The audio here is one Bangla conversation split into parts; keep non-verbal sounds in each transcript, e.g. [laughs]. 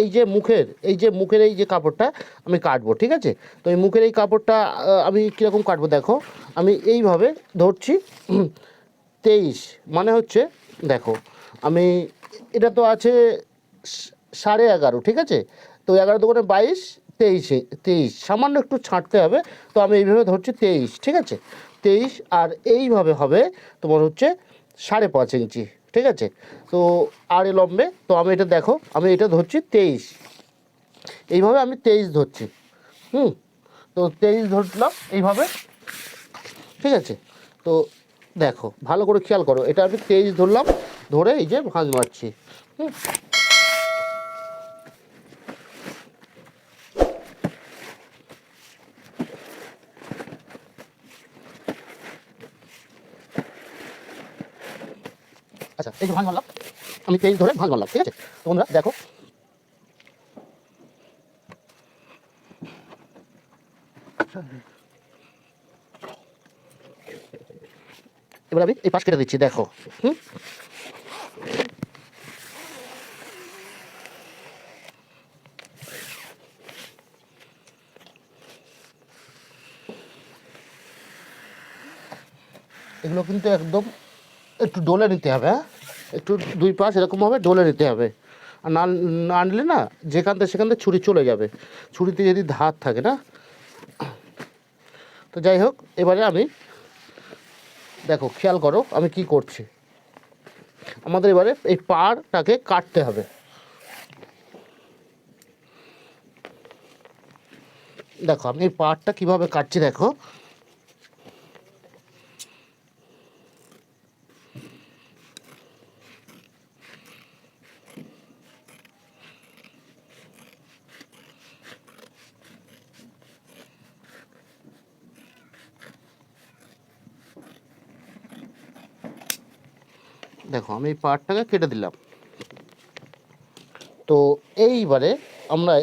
এই যে মুখের, এই যে মুখের এই যে কাপড়টা আমি কাটবো, ঠিক আছে? তো এই মুখের এই কাপড়টা আমি কীরকম কাটবো দেখো? আমি এইভাবে ধরছি তেইশ মানে হচ্ছে, দেখো, আমি, এটা তো আছে সাড়ে এগারো, ঠিক আছে? তো এগারো দোকানে বাইশ, তেইশে, তেইশ, সামান্য একটু ছাঁটতে হবে, তো আমি এইভাবে ধরছি তেইশ, ঠিক আছে? তেইশ, আর এইভাবে হবে তোমার হচ্ছে সাড়ে পাঁচ ইঞ্চি। ঠিক আছে? তো আর এ লম্বে, তো আমি এটা দেখো, আমি এটা ধরছি তেইশ। এইভাবে আমি তেইশ ধরছি। হুম? তো তেইশ ধরলাম এইভাবে। ঠিক আছে? তো দেখো, ভালো করে খেয়াল করো। এটা আমি তেইশ ধরলাম, ধরে এই যে ভাঁজ মারছি। হুম? আচ্ছা এই যে ভাঁজ মারলাম আমি তেইশ ধরে ভাঁজ মারলাম ঠিক আছে? তোমরা দেখো। এবার আমি এই পাশ কেটে দিচ্ছি, দেখো। হুম? এগুলো কিন্তু একদম একটু ডলে নিতে হবে হ্যাঁ? একটু দুই পাশ এরকমভাবে ডলে নিতে হবে। আর না আনলে না, যেখান থেকে সেখান থেকে ছুরি চলে যাবে। ছুরিতে যদি ধার থাকে না? তো যাই হোক, এবারে আমি, দেখো, খেয়াল করো, আমি কি করছি। আমাদের এবারে এই পাড়টাকে কাটতে হবে। দেখো, আমি এই পাড়টা কীভাবে কাটছি দেখো। আমি এই পার্টটাকে কেটে দিলাম। তো এইবারে আমরা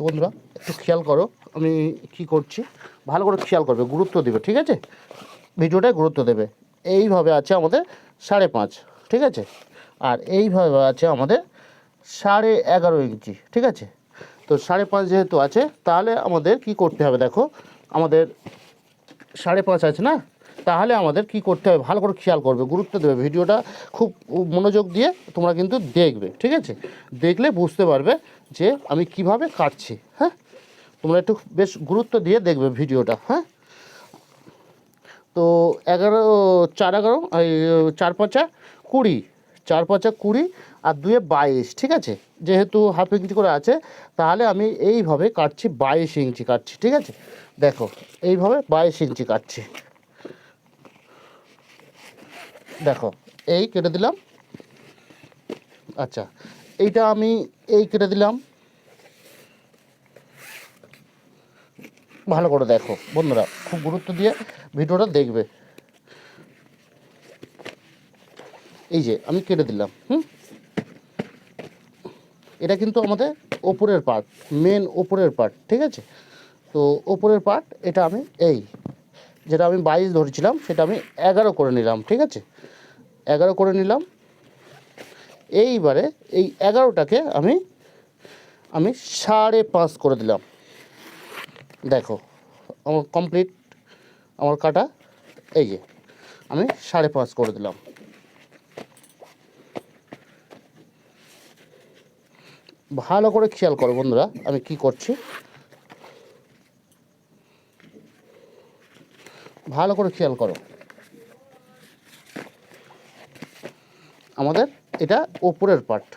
তো বন্ধুরা, একটু খেয়াল করো, আমি কি করছি? ভালো করে খেয়াল করবে, গুরুত্ব দেবে, ঠিক আছে? ভিডিওটায় গুরুত্ব দেবে। এইভাবে আছে আমাদের সাড়ে পাঁচ, ঠিক আছে? আর এইভাবে আছে আমাদের সাড়ে এগারো ইঞ্চি, ঠিক আছে? তো সাড়ে পাঁচ যেহেতু আছে, তাহলে আমাদের কি করতে হবে দেখো? আমাদের সাড়ে পাঁচ আছে না? তাহলে আমাদের কি করতে হবে? ভালো করে খেয়াল করবে, গুরুত্ব দেবে। ভিডিওটা খুব মনোযোগ দিয়ে তোমরা কিন্তু দেখবে, ঠিক আছে? দেখলে বুঝতে পারবে যে আমি কীভাবে কাটছি হ্যাঁ? তোমরা একটু বেশ গুরুত্ব দিয়ে দেখবে ভিডিওটা হ্যাঁ? তো এগারো, চার এগারো, এই, চার পাঁচা কুড়ি, চার পাঁচা কুড়ি আর দুয়ে বাইশ, ঠিক আছে? যেহেতু হাফ ইঞ্চি করে আছে, তাহলে আমি এইভাবে কাটছি বাইশ ইঞ্চি কাটছি, ঠিক আছে? দেখো, এইভাবে বাইশ ইঞ্চি কাটছি। দেখো, এই কেটে দিলাম। আচ্ছা এইটা আমি এই কেটে দিলাম। ভালো করে দেখো বন্ধুরা, খুব গুরুত্ব দিয়ে ভিডিওটা দেখবে। এই যে আমি কেটে দিলাম, হুম? এটা কিন্তু আমাদের ওপরের পার্ট মেন ওপরের পার্ট ঠিক আছে? তো ওপরের পার্ট এটা আমি এই, যেটা আমি বাইশ ধরেছিলাম, সেটা আমি এগারো করে নিলাম, ঠিক আছে? এগারো করে নিলাম এইবারে এই এগারোটাকে আমি আমি সাড়ে পাঁচ করে দিলাম। দেখো, আমার কমপ্লিট আমার কাটা, এই যে, আমি সাড়ে পাঁচ করে দিলাম। ভালো করে খেয়াল করো বন্ধুরা, আমি কি করছি? ভালো করে খেয়াল করো। আমাদের এটা ওপরের পার্ট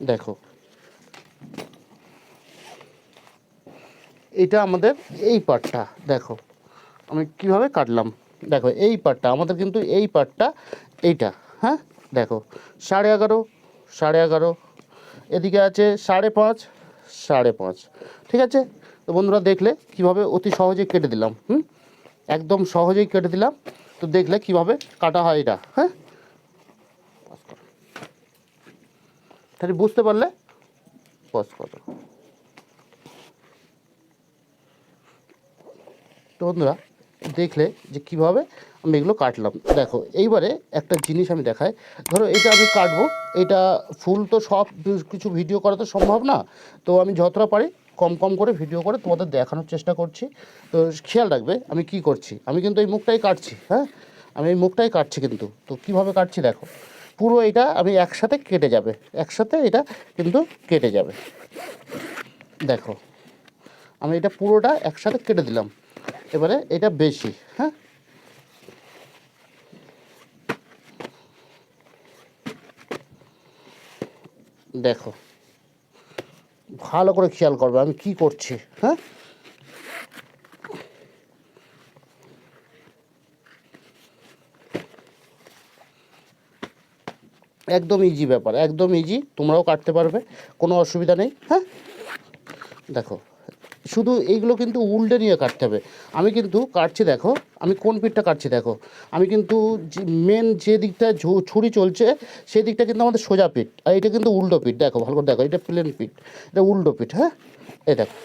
দেখো। এটা আমাদের এই পার্টটা দেখো। আমি কীভাবে কাটলাম? দেখো, এই পার্টটা আমাদের কিন্তু এই পার্টটা এইটা হ্যাঁ? দেখো, সাড়ে এগারো সাড়ে এগারো। এদিকে আছে সাড়ে পাঁচ সাড়ে পাঁচ। ঠিক আছে? তো বন্ধুরা দেখলে কীভাবে অতি সহজে কেটে দিলাম, হুম? একদম সহজেই কেটে দিলাম, তো দেখলে কীভাবে কাটা হয় এটা হ্যাঁ? তাহলে বুঝতে পারলে পজ করো। তো বন্ধুরা, দেখলে যে কীভাবে আমি এগুলো কাটলাম। দেখো, এইবারে একটা জিনিস আমি দেখাই। ধরো, এটা আমি কাটবো। এটা ফুল তো সব কিছু ভিডিও করা তো সম্ভব না। তো আমি যতটা পারি কম কম করে ভিডিও করে তোমাদের দেখানোর চেষ্টা করছি। তো খেয়াল রাখবে, আমি কি করছি? আমি কিন্তু এই মুখটাই কাটছি হ্যাঁ? আমি এই মুখটাই কাটছি কিন্তু। তো কীভাবে কাটছি দেখো। পুরো এটা আমি একসাথে কেটে যাবে। একসাথে এটা কিন্তু কেটে যাবে। দেখো, আমি এটা পুরোটা একসাথে কেটে দিলাম। এবারে এটা বেশি হ্যাঁ? দেখো, ভালো করে খেয়াল করবে আমি কি করছি হ্যাঁ? একদম ইজি ব্যাপার, একদম ইজি তোমরাও কাটতে পারবে, কোনো অসুবিধা নেই হ্যাঁ? দেখো, শুধু এইগুলো কিন্তু উল্টে নিয়ে কাটতে হবে। আমি কিন্তু কাটছি, দেখো, আমি কোন পিঠটা কাটছি, দেখো। আমি কিন্তু মেন যে দিকটা ছুরি চলছে, সেই দিকটা কিন্তু আমাদের সোজা পিঠ, আর এটা কিন্তু উল্টো পিঠ, দেখো, ভালো করে দেখো, এটা প্লেন পিঠ, এটা উল্টো পিঠ হ্যাঁ? এই দেখো,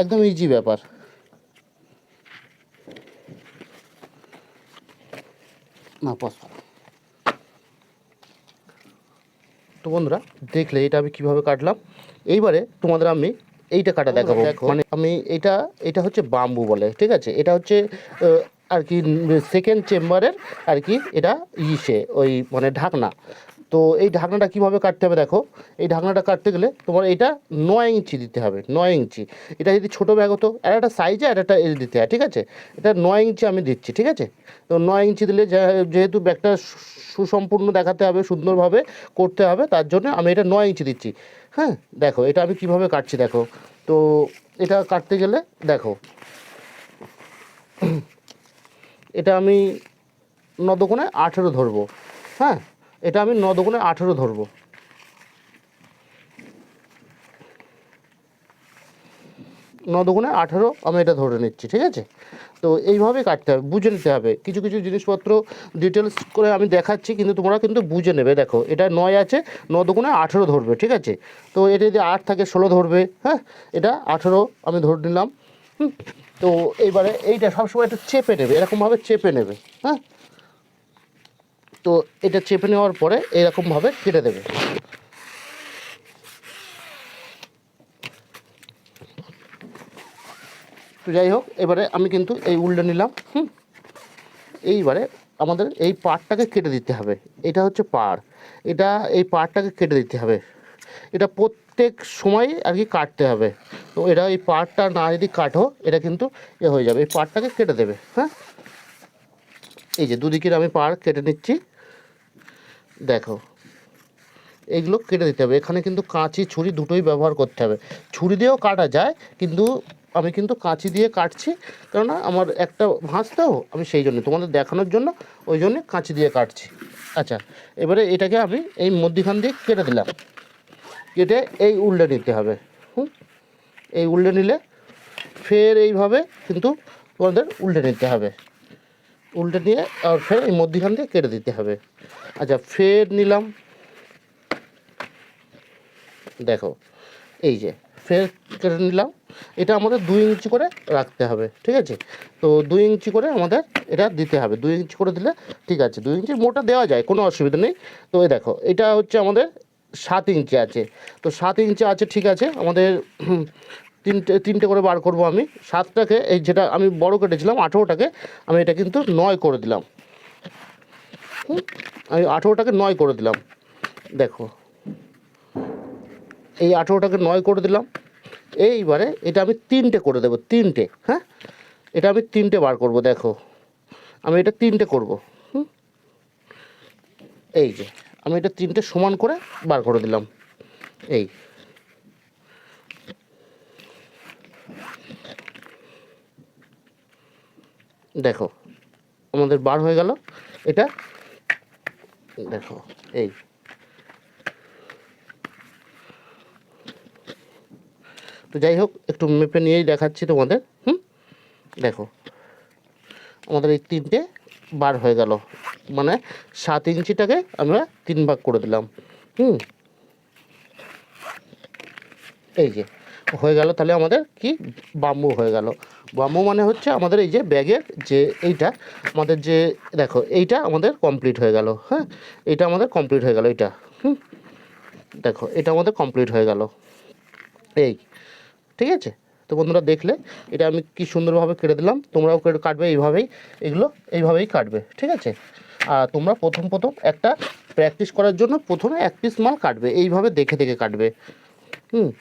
একদম ইজি ব্যাপার। না পস তো বন্ধুরা দেখলে এটা আমি কীভাবে কাটলাম? এইবারে তোমাদের আমি এইটা কাটা দেখাবো। মানে আমি এটা এটা হচ্ছে বাম্বু বলে ঠিক আছে? এটা হচ্ছে আর কি সেকেন্ড চেম্বারের আর কি এটা ইসে ওই মানে ঢাকনা। তো এই ঢাকনাটা কীভাবে কাটতে হবে দেখো? এই ঢাকনাটা কাটতে গেলে তোমার এটা নয় ইঞ্চি দিতে হবে, নয় ইঞ্চি। এটা যদি ছোটো ব্যাগ হতো, আর একটা সাইজে আর একটা এল দিতে হয়, ঠিক আছে? এটা নয় ইঞ্চি আমি দিচ্ছি, ঠিক আছে? তো নয় ইঞ্চি দিলে যেহেতু ব্যাগটা সুসম্পূর্ণ দেখাতে হবে, সুন্দরভাবে করতে হবে, তার জন্য আমি এটা নয় ইঞ্চি দিচ্ছি। হ্যাঁ দেখো, এটা আমি কীভাবে কাটছি দেখো? তো এটা কাটতে গেলে দেখো, এটা আমি নদগুণে আঠেরো ধরবো হ্যাঁ? এটা আমি ন নদগুণে আঠেরো ধরবো। ন নদগুণে আঠেরো আমি এটা ধরে নিচ্ছি, ঠিক আছে? তো এইভাবে কাটতে হবে, বুঝে নিতে হবে। কিছু কিছু জিনিসপত্র ডিটেলস করে আমি দেখাচ্ছি, কিন্তু তোমরা কিন্তু বুঝে নেবে। দেখো, এটা নয় আছে, ন নদগুণে আঠেরো ধরবে, ঠিক আছে? তো এটা যদি আট থাকে, ষোলো ধরবে হ্যাঁ? এটা আঠেরো আমি ধরে নিলাম তো এইবারে এইটা সবসময় একটু চেপে নেবে, এরকমভাবে চেপে নেবে হ্যাঁ? তো এটা চেপে নেওয়ার পরে এরকমভাবে কেটে দেবে। তো যাই হোক, এবারে আমি কিন্তু এই উল্টে নিলাম, হুম। এইবারে আমাদের এই পাড়টাকে কেটে দিতে হবে। এটা হচ্ছে পাড়। এটা, এই পাড়টাকে কেটে দিতে হবে। এটা প্রত্যেক সময় আর কি কাটতে হবে। তো এটা, এই পাড়টা না যদি কাটো, এটা কিন্তু এ হয়ে যাবে। এই পাড়টাকে কেটে দেবে হ্যাঁ। এই যে দুদিকের আমি পাড় কেটে নিচ্ছি। দেখো এইগুলো কেটে দিতে হবে। এখানে কিন্তু কাঁচি, ছুরি দুটোই ব্যবহার করতে হবে। ছুরি দিয়েও কাটা যায়, কিন্তু আমি কিন্তু কাঁচি দিয়ে কাটছি, কেননা আমার একটা ভাঁজ তো, আমি সেই জন্য তোমাদের দেখানোর জন্য ওই জন্যে কাঁচি দিয়ে কাটছি। আচ্ছা এবারে এটাকে আমি এই মধ্যিখান দিয়ে কেটে দিলাম। কেটে এই উল্টে নিতে হবে। হুম, এই উল্টে নিলে ফের এইভাবে কিন্তু তোমাদের উল্টে নিতে হবে। উল্টে নিয়ে আর ফের এই মধ্যিখান দিয়ে কেটে দিতে হবে। আচ্ছা ফের নিলাম। দেখো, এই যে, ফের কেটে নিলাম। এটা আমাদের দুই ইঞ্চি করে রাখতে হবে, ঠিক আছে? তো দুই ইঞ্চি করে আমাদের এটা দিতে হবে। দুই ইঞ্চি করে দিলে ঠিক আছে, দুই ইঞ্চি মোটা দেওয়া যায়, কোনো অসুবিধা নেই। তো এই দেখো, এটা হচ্ছে আমাদের সাত ইঞ্চি আছে। তো সাত ইঞ্চি আছে, ঠিক আছে? আমাদের তিনটে তিনটে করে বার করব আমি। সাতটাকে, এই যেটা আমি বড় কেটেছিলাম, আঠেরোটাকে, আমি এটা কিন্তু নয় করে দিলাম। আমি আঠেরোটাকে নয় করে দিলাম। দেখো। এই আঠেরোটাকে নয় করে দিলাম। এইবারে এটা আমি তিনটে করে দেবো, তিনটে হ্যাঁ? এটা আমি তিনটে বার করব, দেখো। আমি এটা তিনটে করব এই যে, আমি এটা তিনটে সমান করে বার করে দিলাম। এই। দেখো, আমাদের বার হয়ে গেল। এটা, দেখো, এই। তো যাই হোক, একটু মেপে নিয়েই দেখাচ্ছি তোমাদের, হুম? দেখো, আমাদের এই তিনটে বার হয়ে গেল। মানে সাত ইঞ্চিটাকে আমরা তিন ভাগ করে দিলাম, হুম? এই যে, হয়ে গেল তাহলে আমাদের কি? বাম্বু হয়ে গেল। বাম্বু মানে হচ্ছে আমাদের এই যে ব্যাগের যে এইটা, আমাদের যে, দেখো, এইটা আমাদের কমপ্লিট হয়ে গেল হ্যাঁ? এইটা আমাদের কমপ্লিট হয়ে গেল, এইটা, হুম? দেখো, এটা আমাদের কমপ্লিট হয়ে গেল। এই, ঠিক আছে? তো বন্ধুরা দেখলে, এটা আমি কি সুন্দরভাবে কেটে দিলাম, তোমরাও কেটে কাটবে এইভাবেই, এগুলো এইভাবেই কাটবে, ঠিক আছে? আর তোমরা প্রথম প্রথম একটা প্র্যাকটিস করার জন্য প্রথমে এক পিস মাল কাটবে, এইভাবে দেখে দেখে কাটবে, হুম?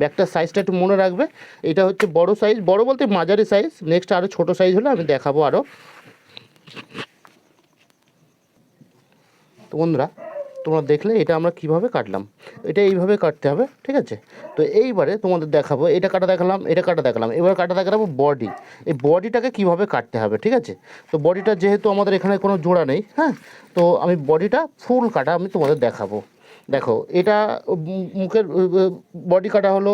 ব্যাগটার সাইজটা একটু মনে রাখবে। এটা হচ্ছে বড় সাইজ বড় বলতে মাঝারি সাইজ নেক্সট আরও ছোট সাইজ হলে আমি দেখাবো আরও তো বন্ধুরা, তোমরা দেখলে এটা আমরা কীভাবে কাটলাম? এটা এইভাবে কাটতে হবে, ঠিক আছে? তো এইবারে তোমাদের দেখাবো, এটা কাটা দেখালাম, এটা কাটা দেখালাম, এবার কাটা দেখাবো বডি এই বডিটাকে কীভাবে কাটতে হবে, ঠিক আছে? তো বডিটা যেহেতু আমাদের এখানে কোনো জোড়া নেই হ্যাঁ? তো আমি বডিটা ফুল কাটা আমি তোমাদের দেখাবো। দেখো, এটা মুখের বডি কাটা হলো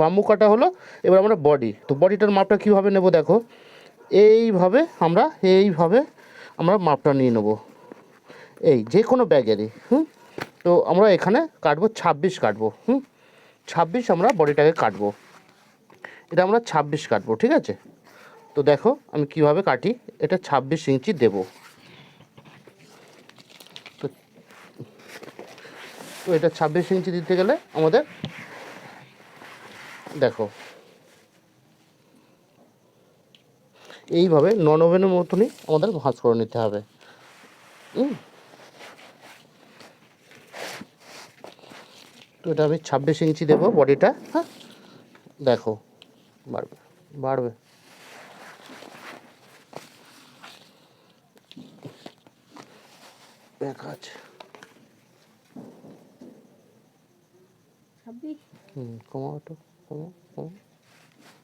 বাম্বু কাটা হলো, এবার আমরা বডি তো বডিটার মাপটা কীভাবে নেব দেখো, এইভাবে আমরা এইভাবে আমরা মাপটা নিয়ে নেব, এই যে কোনো ব্যাগেরই, হুম? তো আমরা এখানে কাটবো ছাব্বিশ কাটবো, হুম? ছাব্বিশ আমরা বডিটাকে কাটবো, এটা আমরা ছাব্বিশ কাটবো, ঠিক আছে? তো দেখো, আমি কীভাবে কাটি, এটা ছাব্বিশ ইঞ্চি দেবো। তো এটা ছাব্বিশ ইঞ্চি দিতে গেলে আমাদের, দেখো। এইভাবে নন ওভেনের মতনই আমাদের ভাঁজ করে নিতে হবে। তো এটা আমি ছাব্বিশ ইঞ্চি দেবো বডিটা হ্যাঁ? দেখো, বাড়বে বাড়বে। দেখা আছে ছাব্বিশ হুম কমাও একটু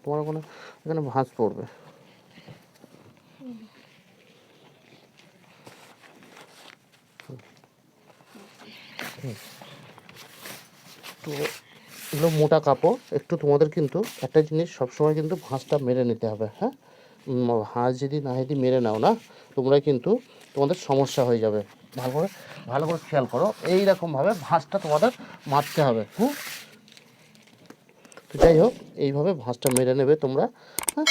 তোমার ওখানে, এখানে ভাঁজ পড়বে। তো এগুলো মোটা কাপড়, একটু তোমাদের কিন্তু একটা জিনিস সবসময় কিন্তু ভাঁজটা মেরে নিতে হবে হ্যাঁ? ভাঁজ যদি না যদি মেরে নাও না তোমরা কিন্তু তোমাদের সমস্যা হয়ে যাবে। ভালো করে ভালো করে খেয়াল করো এই রকমভাবে ভাঁজটা তোমাদের মারতে হবে, হুম? তো যাই হোক, এইভাবে ভাঁজটা মেরে নেবে তোমরা হ্যাঁ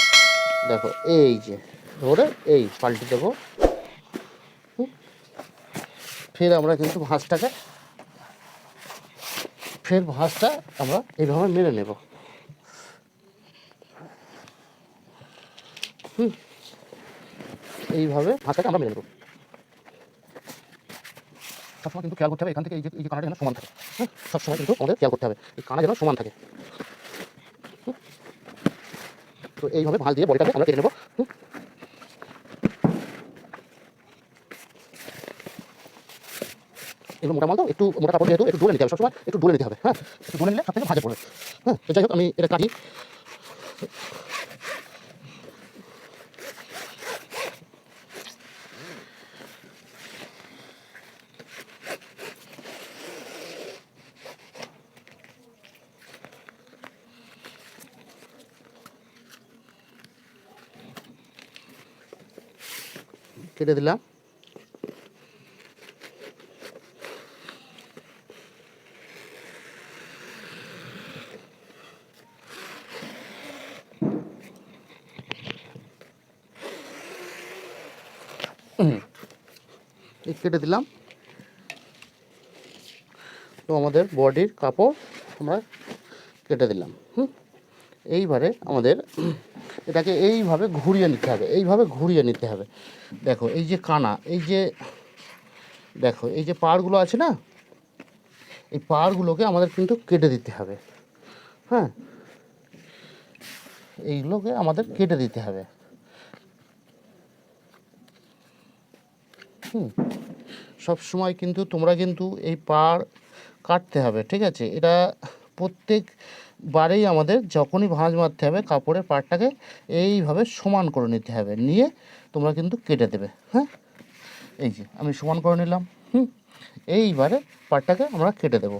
দেখো, এই যে, ধরে এই পাল্টে দেবো। ফের আমরা কিন্তু ভাঁজটাকে, ফের ভাঁজটা আমরা এইভাবে মেরে নেব হুম, এইভাবে ভাঁজটাকে আমরা মেরে নেব সবসময় কিন্তু খেয়াল করতে হবে, এখান থেকে এই যে এই যে কানাটা যেন সমান থাকে হ্যাঁ সবসময় কিন্তু আমাদের খেয়াল করতে হবে, এই কানা যেন সমান থাকে। তো এইভাবে ভাঁজ দিয়ে বডিটাকে আমরা কেটে নেব। এবং মোটা মাল তো, একটু মোটা কাপড় যেহেতু, একটু ডুলে নিতে হবে সবসময়, একটু ডুলে নিতে হবে হ্যাঁ? একটু ডুলে নিলে সব থেকে ভাজে পড়বে। হ্যাঁ তো যাই হোক, আমি এটা কাটি। কেটে দিলাম। কেটে দিলাম। তো আমাদের বডির কাপড় আমরা কেটে দিলাম। হুম। এইবারে আমাদের এটাকে এইভাবে ঘুরিয়ে নিতে হবে, এইভাবে ঘুরিয়ে নিতে হবে। দেখো, এই যে কানা, এই যে, দেখো, এই যে পাড়গুলো আছে না, এই পাড়গুলোকে আমাদের কিন্তু কেটে দিতে হবে। হ্যাঁ এইগুলোকে আমাদের কেটে দিতে হবে। হুম, সব সময় কিন্তু তোমরা কিন্তু এই পাড় কাটতে হবে, ঠিক আছে? এটা প্রত্যেক বারেই আমাদের যখনই ভাঁজ মারতে হবে, কাপড়ের পাড়টাকে এইভাবে সমান করে নিতে হবে। নিয়ে তোমরা কিন্তু কেটে দেবে হ্যাঁ? এই যে, আমি সমান করে নিলাম, হুম? এইবারে পাড়টাকে আমরা কেটে দেবো।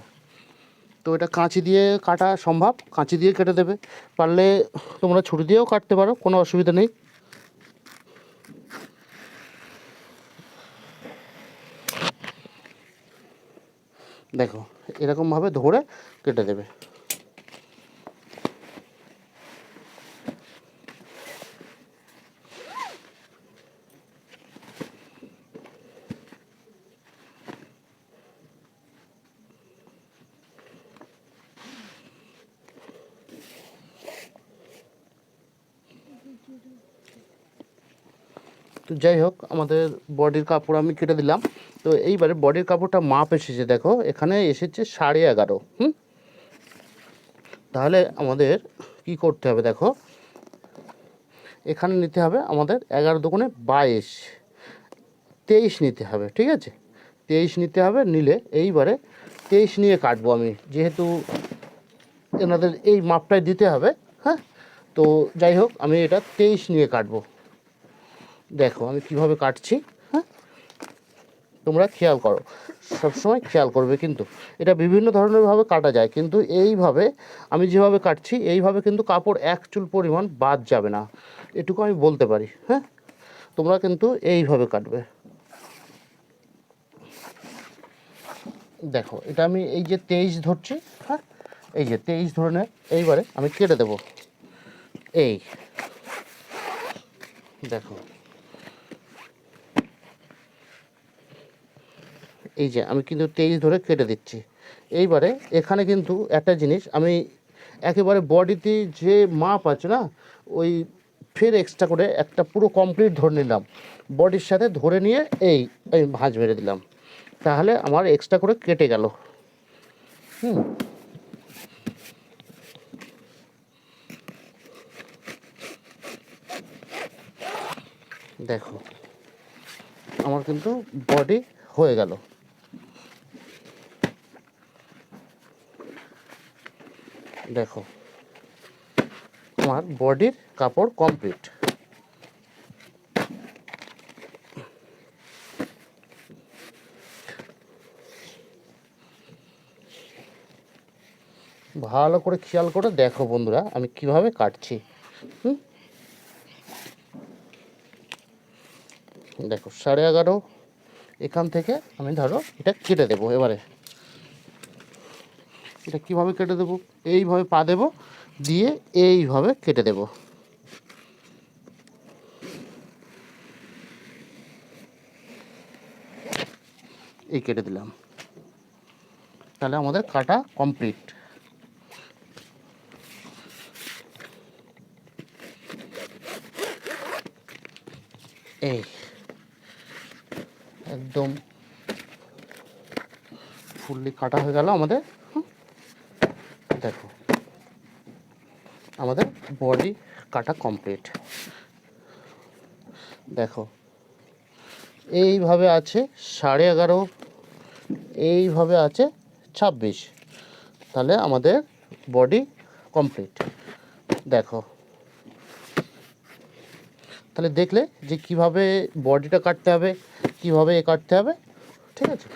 তো এটা কাঁচি দিয়ে কাটা সম্ভব, কাঁচি দিয়ে কেটে দেবে। পারলে তোমরা ছুরি দিয়েও কাটতে পারো, কোনো অসুবিধা নেই। দেখো, এরকমভাবে ধরে কেটে দেবে। যাই হোক, আমাদের বডির কাপড় আমি কেটে দিলাম। তো এইবারে বডির কাপড়টা মাপ এসেছে, দেখো, এখানে এসেছে সাড়ে এগারো, হুম? তাহলে আমাদের কি করতে হবে, দেখো? এখানে নিতে হবে আমাদের এগারো দোকানে বাইশ, তেইশ নিতে হবে, ঠিক আছে? তেইশ নিতে হবে, নিলে এইবারে তেইশ নিয়ে কাটবো আমি, যেহেতু এনাদের এই মাপটাই দিতে হবে হ্যাঁ? তো যাই হোক, আমি এটা তেইশ নিয়ে কাটবো। দেখো, আমি কীভাবে কাটছি? হ্যাঁ? তোমরা খেয়াল করো। সবসময় খেয়াল করবে কিন্তু। এটা বিভিন্ন ধরনেরভাবে কাটা যায়, কিন্তু এইভাবে আমি যেভাবে কাটছি, এইভাবে কিন্তু কাপড় এক চুল পরিমাণ বাদ যাবে না। এটুকু আমি বলতে পারি হ্যাঁ? তোমরা কিন্তু এইভাবে কাটবে। দেখো, এটা আমি এই যে তেইশ ধরছি হ্যাঁ? এই যে তেইশ ধরনের, এইবারে আমি কেটে দেবো। এই। দেখো। এই যে, আমি কিন্তু তেইশ ধরে কেটে দিচ্ছি। এইবারে এখানে কিন্তু একটা জিনিস, আমি একেবারে বডিতে যে মাপ আছে না, ওই ফের এক্সট্রা করে একটা পুরো কমপ্লিট ধরে নিলাম। বডির সাথে ধরে নিয়ে এই এই ভাঁজ মেরে দিলাম। তাহলে আমার এক্সট্রা করে কেটে গেল। হুম। দেখো, আমার কিন্তু বডি হয়ে গেল। দেখো। আমার বডির কাপড় কমপ্লিট ভালো করে খেয়াল করে দেখো বন্ধুরা, আমি কীভাবে কাটছি। দেখো, সাড়ে এগারো, এখান থেকে আমি ধরো এটা কেটে দেবো এবারে। এটা কীভাবে কেটে দেবো? এইভাবে পা দেবো, দিয়ে এইভাবে কেটে দেবো। এই কেটে দিলাম। তাহলে আমাদের কাটা কমপ্লিট। এই, একদম ফুললি কাটা হয়ে গেল আমাদের হুম। দেখো আমাদের বডি কাটা কমপ্লিট দেখো, এইভাবে আছে সাড়ে এগারো, এইভাবে আছে ছাব্বিশ। তাহলে আমাদের বডি কমপ্লিট দেখো, তাহলে দেখলে যে কীভাবে বডিটা কাটতে হবে, কীভাবে এ কাটতে হবে, ঠিক আছে?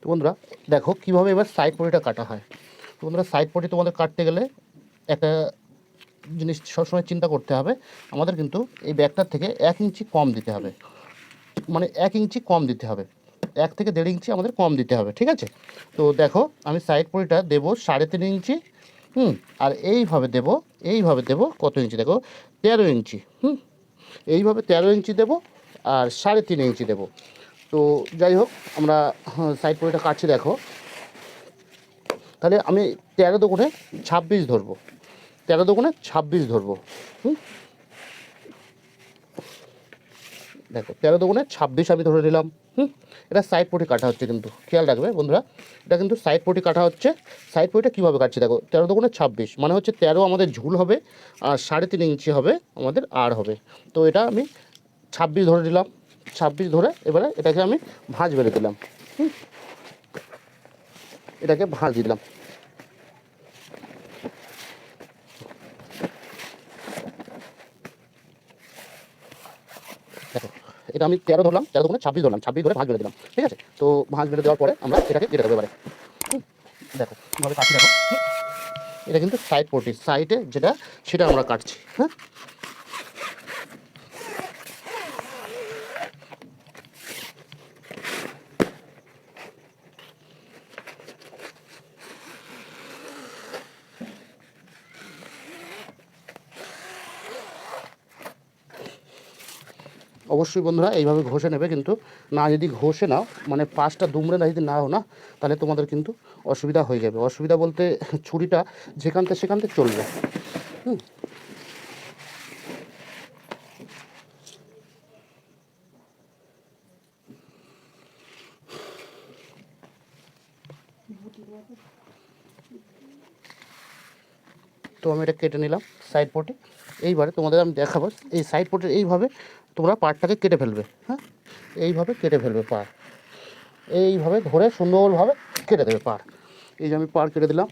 তো বন্ধুরা, দেখো কীভাবে এবার সাইড পটিটা কাটা হয়। তো বন্ধুরা সাইড পটি তোমাদের কাটতে গেলে একটা জিনিস সবসময় চিন্তা করতে হবে। আমাদের কিন্তু এই ব্যাগটার থেকে এক ইঞ্চি কম দিতে হবে। মানে এক ইঞ্চি কম দিতে হবে। এক থেকে দেড় ইঞ্চি আমাদের কম দিতে হবে, ঠিক আছে? তো দেখো, আমি সাইড পটিটা দেবো সাড়ে তিন ইঞ্চি, হুম? আর এইভাবে দেবো এইভাবে দেবো কত ইঞ্চি? দেখো, তেরো ইঞ্চি, হুম? এইভাবে তেরো ইঞ্চি দেবো আর সাড়ে তিন ইঞ্চি দেবো। তো যাই হোক, আমরা সাইড পটিটা কাটছি, দেখো। তাহলে আমি তেরো দোকানে ছাব্বিশ ধরবো। তেরো দোকানে ছাব্বিশ ধরবো। হুম? দেখো, তেরো দোকানে ছাব্বিশ আমি ধরে নিলাম। হুম? এটা সাইড পটি কাটা হচ্ছে কিন্তু, খেয়াল রাখবে বন্ধুরা। এটা কিন্তু সাইড পটি কাটা হচ্ছে। সাইড পটিটা কীভাবে কাটছে দেখো, তেরো দোকানে ছাব্বিশ মানে হচ্ছে তেরো আমাদের ঝুল হবে আর সাড়ে তিন ইঞ্চি হবে আমাদের আর হবে। তো এটা আমি ছাব্বিশ ধরে নিলাম, ছাব্বিশ ধরে এবারে এটাকে আমি ভাঁজ বেড়ে দিলাম। হুম? এটাকে ভাঁজ দিলাম। দেখো, এটা আমি তেরো ধরলাম, তেরো ধরে ছাব্বিশ ধরলাম, ছাব্বিশ ধরে ভাঁজ বেড়ে দিলাম, ঠিক আছে? তো ভাঁজ বেড়ে দেওয়ার পরে আমরা এটাকে কেটে দেবো এবারে। দেখো কাটছি দেখো। এটা কিন্তু সাইড পটি সাইডে যেটা, সেটা আমরা কাটছি হ্যাঁ? অবশ্যই বন্ধুরা এইভাবে ঘষে নেবে, কিন্তু না যদি ঘষে নাও মানে পাশটা দুমড়ে না যদি নাও না, তাহলে তোমাদের কিন্তু অসুবিধা হয়ে যাবে। অসুবিধা বলতে [laughs] ছুরিটা যেখান থেকে সেখান থেকে চলবে। হুম। তো আমি এটা কেটে নিলাম সাইড পটে এইবারে তোমাদের আমি দেখাবো, এই সাইড পটের এইভাবে তোমরা পাড়টাকে কেটে ফেলবে হ্যাঁ? এইভাবে কেটে ফেলবে পাড় এইভাবে ধরে সুন্দরভাবে কেটে দেবে পাড় এই যে আমি পাড় কেটে দিলাম।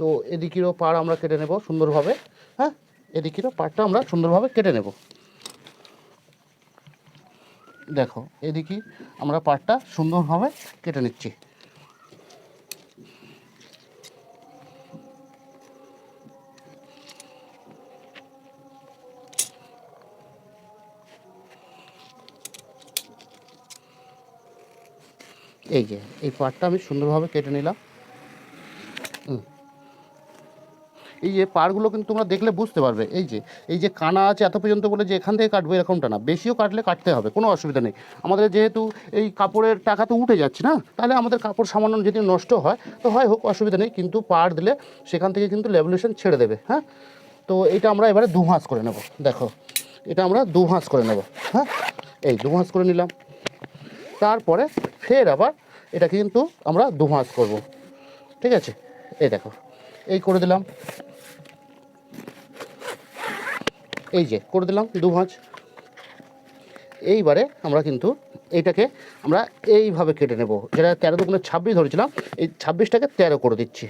তো এদিকেরও পাড় আমরা কেটে নেব সুন্দরভাবে হ্যাঁ? এদিকেরও পাড়টা আমরা সুন্দরভাবে কেটে নেব। দেখো, এদিকে আমরা পাড়টা সুন্দরভাবে কেটে নিচ্ছি। এই যে, এই পাটটা আমি সুন্দরভাবে কেটে নিলাম। এই যে পাড়গুলো কিন্তু তোমরা দেখলে বুঝতে পারবে। এই যে এই যে কানা আছে এত পর্যন্ত বলে যে এখান থেকে কাটবো এরকমটা না। বেশিও কাটলে কাটতে হবে, কোনো অসুবিধা নেই। আমাদের যেহেতু এই কাপড়ের টাকা তো উঠে যাচ্ছে না, তাহলে আমাদের কাপড় সামান্য যদি নষ্ট হয়, তো হয় হোক, অসুবিধা নেই। কিন্তু পাড় দিলে সেখান থেকে কিন্তু লেভুলেশন ছেড়ে দেবে হ্যাঁ? তো এটা আমরা এবারে দু ভাঁজ করে নেব, দেখো। এটা আমরা দু ভাঁজ করে নেব হ্যাঁ? এই দু ভাঁজ করে নিলাম। তারপরে ফের আবার এটাকে কিন্তু আমরা দু ভাঁজ করব। ঠিক আছে? এই দেখো, এই করে দিলাম। এই যে, করে দিলাম দু ভাঁজ এইবারে আমরা কিন্তু এইটাকে আমরা এইভাবে কেটে নেব। যেটা তেরো দুগুণে ছাব্বিশ ধরেছিলাম, এই ছাব্বিশটাকে তেরো করে দিচ্ছি।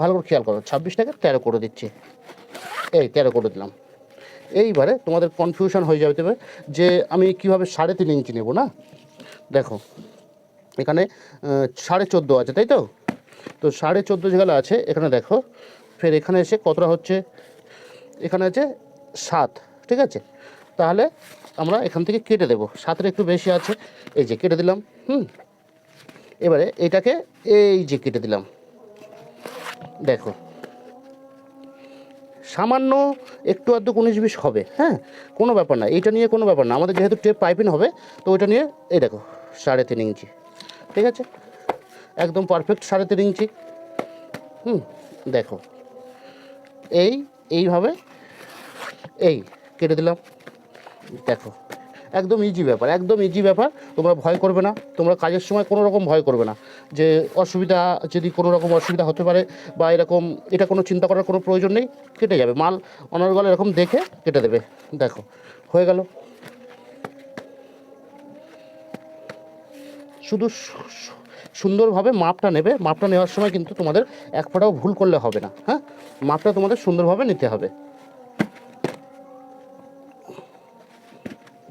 ভালো করে খেয়াল করো, ছাব্বিশটাকে তেরো করে দিচ্ছি। এই তেরো করে দিলাম। এইবারে তোমাদের কনফিউশন হয়ে যাবে যে আমি কীভাবে সাড়ে তিন ইঞ্চি নেব না? দেখো এখানে সাড়ে চোদ্দ আছে, তাই তো? তো সাড়ে চোদ্দ যেগুলো আছে, এখানে দেখো, ফের এখানে এসে কতটা হচ্ছে? এখানে আছে সাত, ঠিক আছে? তাহলে আমরা এখান থেকে কেটে দেবো, সাতের একটু বেশি আছে, এই যে কেটে দিলাম, হুম? এবারে এটাকে এই যে কেটে দিলাম, দেখো। সামান্য একটু আধটু উনিশ বিশ হবে হ্যাঁ? কোনো ব্যাপার না, এইটা নিয়ে কোনো ব্যাপার না, আমাদের যেহেতু টেপ পাইপিং হবে, তো ওইটা নিয়ে, এই দেখো, সাড়ে তিন ইঞ্চি। ঠিক আছে? একদম পারফেক্ট সাড়ে তিন ইঞ্চি। হুম, দেখো। এই, এইভাবে, এই, কেটে দিলাম। দেখো, একদম ইজি ব্যাপার, একদম ইজি ব্যাপার। তোমরা ভয় করবে না, তোমরা কাজের সময় কোনো রকম ভয় করবে না। যে অসুবিধা, যদি কোনো রকম অসুবিধা হতে পারে বা এরকম, এটা কোনো চিন্তা করার কোনো প্রয়োজন নেই, কেটে যাবে। মাল অনর্গল এরকম দেখে কেটে দেবে। দেখো, হয়ে গেল। শুধু সুন্দরভাবে মাপটা নেবে। মাপটা নেওয়ার সময় কিন্তু তোমাদের এক ফোঁটাও ভুল করলে হবে না হ্যাঁ? মাপটা তোমাদের সুন্দরভাবে নিতে হবে।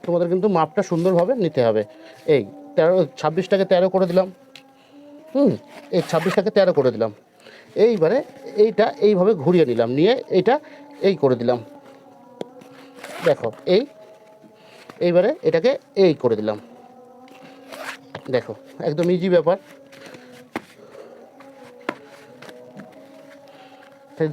তোমাদের কিন্তু মাপটা সুন্দরভাবে নিতে হবে। এই তেরো, ছাব্বিশটাকে তেরো করে দিলাম। হুম, এই ছাব্বিশটাকে তেরো করে দিলাম। এইবারে এইটা এইভাবে ঘুরিয়ে নিলাম, নিয়ে এইটা এই করে দিলাম। দেখো, এই, এইবারে এটাকে এই করে দিলাম। দেখো, একদম ইজি ব্যাপার।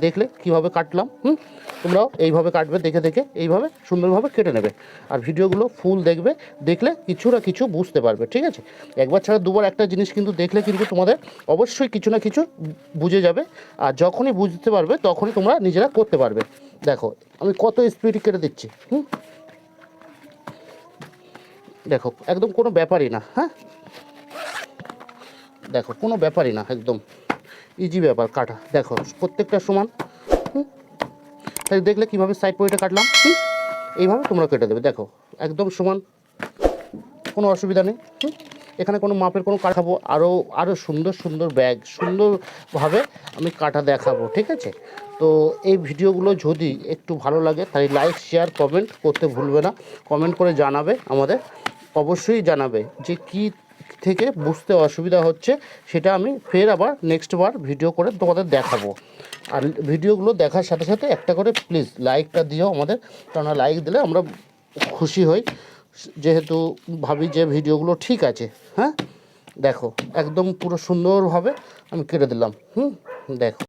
দেখলে কীভাবে কাটলাম, হুম? তোমরাও এইভাবে কাটবে, দেখে দেখে এইভাবে সুন্দরভাবে কেটে নেবে। আর ভিডিওগুলো ফুল দেখবে, দেখলে কিছু না কিছু বুঝতে পারবে, ঠিক আছে? একবার ছাড়া দুবার একটা জিনিস কিন্তু দেখলে কিন্তু তোমাদের অবশ্যই কিছু না কিছু বুঝে যাবে। আর যখনই বুঝতে পারবে, তখনই তোমরা নিজেরা করতে পারবে। দেখো, আমি কত স্পিডে কেটে দিচ্ছি, হুম? দেখো, একদম কোনো ব্যাপারই না হ্যাঁ? দেখো, কোনো ব্যাপারই না, একদম। ইজি ব্যাপার, কাটা। দেখো, প্রত্যেকটা সমান তাই দেখলে কীভাবে সাইড পয়েন্টে কাটলাম, হুম? এইভাবে তোমরা কেটে দেবে, দেখো। একদম সমান, কোনো অসুবিধা নেই এখানে কোনো মাপের কোনো কাটাবো আরও আরও সুন্দর সুন্দর ব্যাগ, সুন্দরভাবে আমি কাটা দেখাবো, ঠিক আছে? তো এই ভিডিওগুলো যদি একটু ভালো লাগে, তাহলে লাইক শেয়ার কমেন্ট করতে ভুলবে না। কমেন্ট করে জানাবে আমাদের। অবশ্যই জানাবে যে কি থেকে বুঝতে অসুবিধা হচ্ছে, সেটা আমি ফের আবার নেক্সট বার ভিডিও করে তোমাদের দেখাবো। আর ভিডিওগুলো দেখার সাথে সাথে একটা করে প্লিজ লাইকটা দিও আমাদের, কেননা লাইক দিলে আমরা খুশি হই। যেহেতু ভাবি যে ভিডিওগুলো ঠিক আছে হ্যাঁ? দেখো, একদম পুরো সুন্দরভাবে আমি কেটে দিলাম, হুম? দেখো।